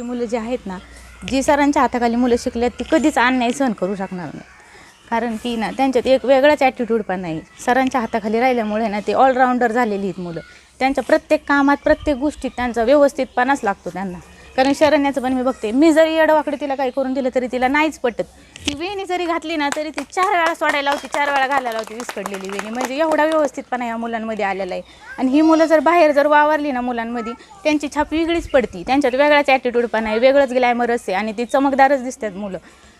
आजची मुलं जी आहेत ना जी सरांच्या हाताखाली मुलं शिकल्यात ती कधीच अन्याय सहन करू शकणार नाही. कारण की ना त्यांच्यात एक वेगळाच ॲटिट्यूड पण नाही. सरांच्या हाताखाली राहिल्यामुळे ना ते ऑलराऊंडर झालेली आहेत मुलं. त्यांच्या प्रत्येक कामात प्रत्येक गोष्टीत त्यांचा व्यवस्थितपणाच लागतो त्यांना. कारण शरण्याचं पण मी बघते. मी जरी येडवाकडे तिला काही करून दिलं तरी तिला नाहीच पटत. ती वेणी जरी घातली ना तरी ती चार वेळा सोडायला होती चार वेळा घालायला होती विस्कडलेली वेणी. म्हणजे एवढा व्यवस्थितपणा या मुलांमध्ये आलेला आहे. आणि ही मुलं जर बाहेर जर वावरली ना मुलांमध्ये त्यांची छाप वेगळीच पडती. त्यांच्यात वेगळाच ॲटिट्यूडपणा आहे वेगळंच ग्लॅमरस आहे आणि ती चमकदारच दिसतात मुलं.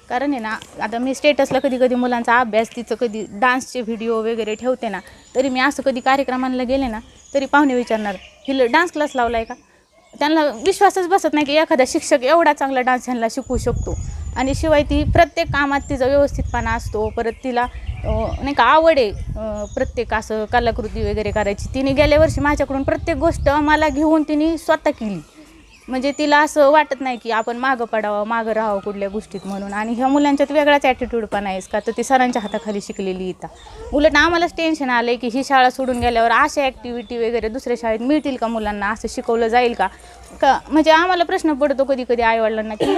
कारण आहे ना आता मी स्टेटसला कधी कधी मुलांचा अभ्यास तिचं कधी डान्सचे व्हिडिओ वगैरे ठेवते ना तरी मी असं कधी कार्यक्रमांना गेले ना तरी पाहुणे विचारणार हिला डान्स क्लास लावला आहे का? त्यांना विश्वासच बसत नाही की एखादा शिक्षक एवढा चांगला डान्स ह्यांना शिकवू शकतो. आणि शिवाय ती प्रत्येक कामात तिचा व्यवस्थितपणा असतो. परत तिला नाही का आवड आहे प्रत्येक असं कलाकृती वगैरे करायची. तिने गेल्या वर्षी माझ्याकडून प्रत्येक गोष्ट मला घेऊन तिने स्वतः केली. म्हणजे तिला असं वाटत नाही की आपण मागं पडावं मागं राहावं कुठल्या गोष्टीत म्हणून. आणि ह्या मुलांच्यात वेगळाच ॲटिट्यूड पण आहेस का? तर ती सरांच्या हाताखाली शिकलेली इथं. उलट आम्हालाच टेन्शन आलं आहे की ही शाळा सोडून गेल्यावर अशा ॲक्टिव्हिटी वगैरे दुसऱ्या शाळेत मिळतील का मुलांना? असं शिकवलं जाईल का? का? म्हणजे आम्हाला प्रश्न पडतो कधी कधी आईवडिलांना की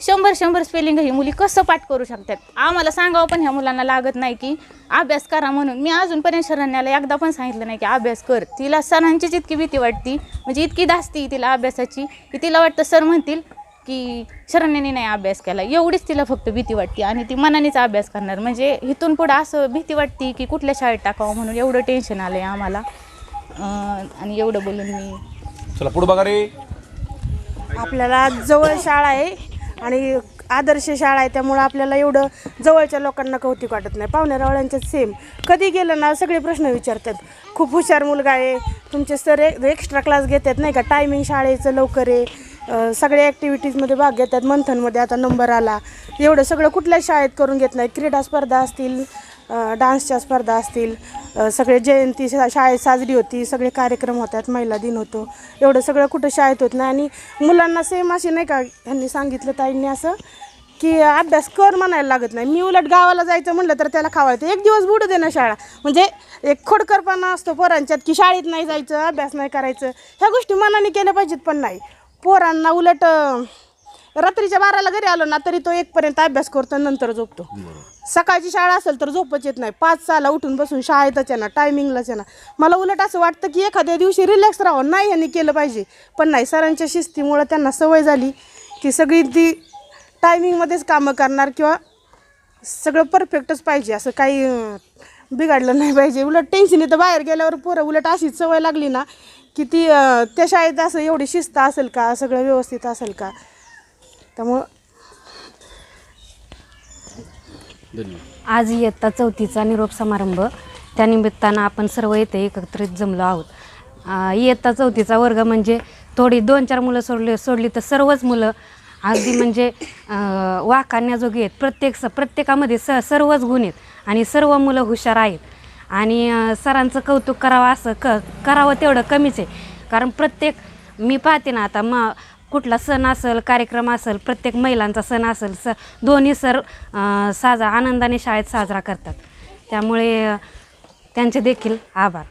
शंभर शंभर स्पेलिंग ही मुली कसं पाठ करू शकतात? आम्हाला सांगावं पण ह्या मुलांना लागत नाही की अभ्यास करा म्हणून. मी अजूनपर्यंत शरण्याला एकदा पण सांगितलं नाही की अभ्यास कर. तिला सरांचीच इतकी भीती वाटती. म्हणजे इतकी धास्ती तिला अभ्यासाची की तिला वाटतं सर म्हणतील की शरण्याने नाही अभ्यास केला. एवढीच तिला फक्त भीती वाटते आणि ती मनानेच अभ्यास करणार. म्हणजे इथून पुढं असं भीती वाटते की कुठल्या शाळेत टाकावं म्हणून? एवढं टेन्शन आलं आहे आम्हाला आणि एवढं बोलून मी चला पुढे बघा रे. आपल्याला जवळ शाळा आहे. आणि आदर्श शाळा आहे त्यामुळं आपल्याला एवढं जवळच्या लोकांना कौतुक वाटत नाही. पाहुण्यारावळ्यांच्या सेम कधी गेलं ना सगळे प्रश्न विचारतात. खूप हुशार मुलगा आहे. तुमचे सर एक्स्ट्रा क्लास घेतात नाही का? टायमिंग शाळेचं लवकर आहे. सगळ्या ॲक्टिव्हिटीजमध्ये भाग घेतात. मंथनमध्ये आता नंबर आला. एवढं सगळं कुठल्याच शाळेत करून घेत नाही. क्रीडा स्पर्धा असतील डान्सच्या स्पर्धा असतील. सगळे जयंती शा- शाळेत साजरी होती सगळे कार्यक्रम होतात महिला दिन होतो. एवढं सगळं कुठं शाळेत होत नाही. आणि मुलांना सेम अशी नाही का ह्यांनी सांगितलं ताईंनी असं की अभ्यास कर म्हणायला लागत नाही. मी उलट गावाला जायचं म्हटलं तर त्याला खावायचं एक दिवस बुडू दे ना शाळा. म्हणजे एक खोडकरपणा असतो पोरांच्यात की शाळेत नाही जायचं अभ्यास नाही करायचं. ह्या गोष्टी मनाने केल्या पाहिजेत पण नाही. पोरांना उलट रात्रीच्या बाराला घरी आलो ना तरी तो एकपर्यंत अभ्यास करतो नंतर झोपतो. सकाळची शाळा असेल तर झोपच येत नाही. पाच सहाला उठून बसून शाळेतच आहे ना टायमिंगलाच येणार. मला उलट असं वाटतं की एखाद्या दिवशी रिलॅक्स राहावं. नाही ह्यांनी केलं पाहिजे. पण नाही सरांच्या शिस्तीमुळं त्यांना सवय झाली की सगळी ती टायमिंगमध्येच कामं करणार किंवा सगळं परफेक्टच पाहिजे. असं काही बिघडलं नाही पाहिजे. उलट टेन्शन येतं बाहेर गेल्यावर पोरं उलट अशीच सवय लागली ना की ती त्या शाळेत असं एवढी शिस्त असेल का? सगळं व्यवस्थित असेल का? त्यामुळं आज इयत्ता चौथीचा निरोप समारंभ. त्यानिमित्तानं आपण सर्व येथे एकत्रित जमलो आहोत. इयत्ता चौथीचा वर्ग म्हणजे थोडी दोन चार मुलं सोडली सोडली तर सर्वच मुलं. अगदी म्हणजे वाकाण्याजोगी आहेत. प्रत्येक स प्रत्येकामध्ये स सर्वच गुण आहेत आणि सर्व मुलं हुशार आहेत. आणि सरांचं कौतुक करावं असं क करावं तेवढं कमीच आहे. कारण प्रत्येक मी पाहते ना आता म कुठला सण असेल कार्यक्रम असेल प्रत्येक महिलांचा सण असेल स दोन्ही सर साजा साजरा आनंदाने शाळेत साजरा करतात. त्यामुळे त्यांचे देखील आभार.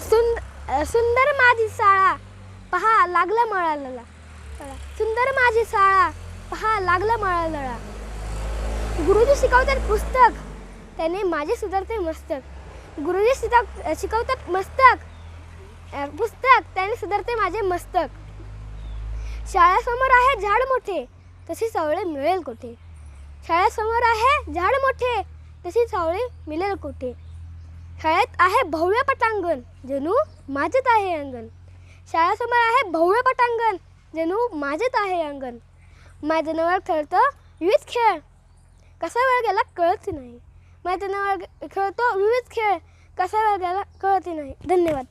सुंद सुंदर माझी शाळा पहा लागला मळाला सुंदर माझी शाळा पहा लागला मळाला गुरुजी शिकवतात पुस्तक त्याने माझे सुधारते मस्तक. गुरुजी शिकव शिकवतात मस्तक पुस्तक त्याने सुधारते माझे मस्तक. शाळेसमोर आहे झाड मोठे तशी सावळे मिळेल कुठे? शाळेसमोर आहे झाड मोठे तशी सावळे मिळेल कुठे? शाळेत आहे भव्य पटांगण जणू माझेच आहे अंगण. शाळेसमोर आहे भव्य पटांगण जणू माझेच आहे अंगण. माझं नवळ खेळतो विविध खेळ. कसा वेळ गेला कळत नाही. माझं जनावर खेळतो विविध खेळ. कसा वेळ गेला कळत नाही. धन्यवाद.